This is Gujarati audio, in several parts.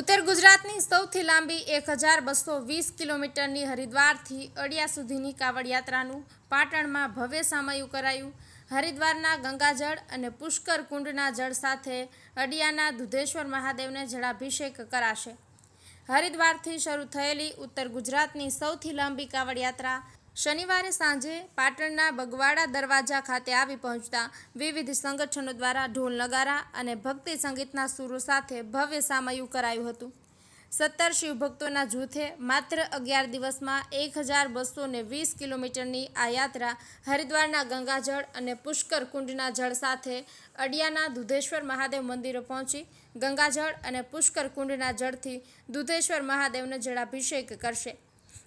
ગુજરાતની સૌથી લાંબી એક હજાર બસો વીસ કિલોમીટરની હરિદ્વારથી અડિયા સુધીની કાવડ યાત્રાનું પાટણમાં ભવ્ય સામયું કરાયું. હરિદ્વારના ગંગાજળ અને પુષ્કર કુંડના જળ સાથે અડિયાના દુધેશ્વર મહાદેવને જળાભિષેક કરાશે. હરિદ્વારથી શરૂ થયેલી ઉત્તર ગુજરાતની સૌથી લાંબી કાવડ યાત્રા શનિવારે સાંજે પાટણના બગવાડા દરવાજા ખાતે આવી પહોંચતા વિવિધ સંગઠનો દ્વારા ઢોલ નગારા અને ભક્તિ સંગીતના સુરો સાથે ભવ્ય સામયું કરાયું હતું. સત્તર શિવભક્તોના જૂથે માત્ર અગિયાર દિવસમાં એક હજાર બસો ને વીસ કિલોમીટરની આ યાત્રા હરિદ્વારના ગંગાજળ અને પુષ્કર કુંડના જળ સાથે અડિયાના દુધેશ્વર મહાદેવ મંદિરે પહોંચી ગંગાજળ અને પુષ્કર કુંડના જળથી દુધેશ્વર મહાદેવને જળાભિષેક કરશે.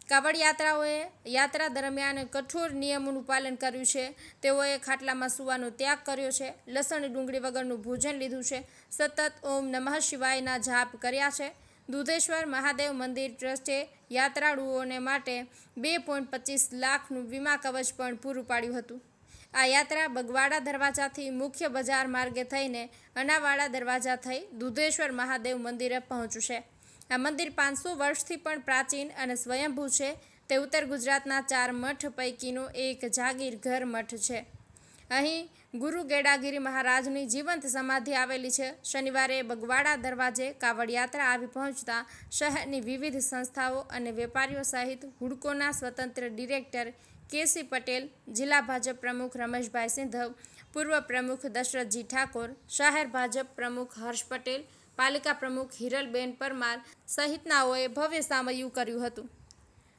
કાવડ યાત્રાઓએ યાત્રા દરમિયાન કઠોર નિયમોનું પાલન કર્યું છે. તેઓએ ખાટલામાં સૂવાનો ત્યાગ કર્યો છે. લસણ, ડુંગળી વગરનું ભોજન લીધું છે. સતત ઓમ નમઃ શિવાયના જાપ કર્યા છે. દુધેશ્વર મહાદેવ મંદિર ટ્રસ્ટે યાત્રાળુઓને માટે બે પોઈન્ટ પચીસ લાખનું વીમા કવચ પણ પૂરું પાડ્યું હતું. આ યાત્રા બગવાડા દરવાજાથી મુખ્ય બજાર માર્ગે થઈને અનાવાડા દરવાજા થઈ દુધેશ્વર મહાદેવ મંદિરે પહોંચશે. આ મંદિર પાંચસો વર્ષથી પણ પ્રાચીન અને સ્વયંભૂ છે. તે ઉત્તર ગુજરાતના ચાર મઠ પૈકીનો એક જાગીર ઘર મઠ છે. અહીં ગુરુ ગેડાગીરી મહારાજની જીવંત સમાધિ આવેલી છે. શનિવારે બગવાડા દરવાજે કાવડયાત્રા આવી પહોંચતા શહેરની વિવિધ સંસ્થાઓ અને વેપારીઓ સહિત હુડકોના સ્વતંત્ર ડિરેક્ટર કેસી પટેલ, જિલ્લા ભાજપ પ્રમુખ રમેશભાઈ સિંધવ, પૂર્વ પ્રમુખ દશરથજી ઠાકોર, શહેર ભાજપ પ્રમુખ હર્ષ પટેલ પાલિકા પ્રમુખ હિરલબેન પરમાર સહિતનાઓએ ભવ્ય સામયું કર્યું હતું.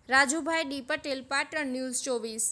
રાજુભાઈ ડી પટેલ, પાટણ ન્યૂઝ ચોવીસ.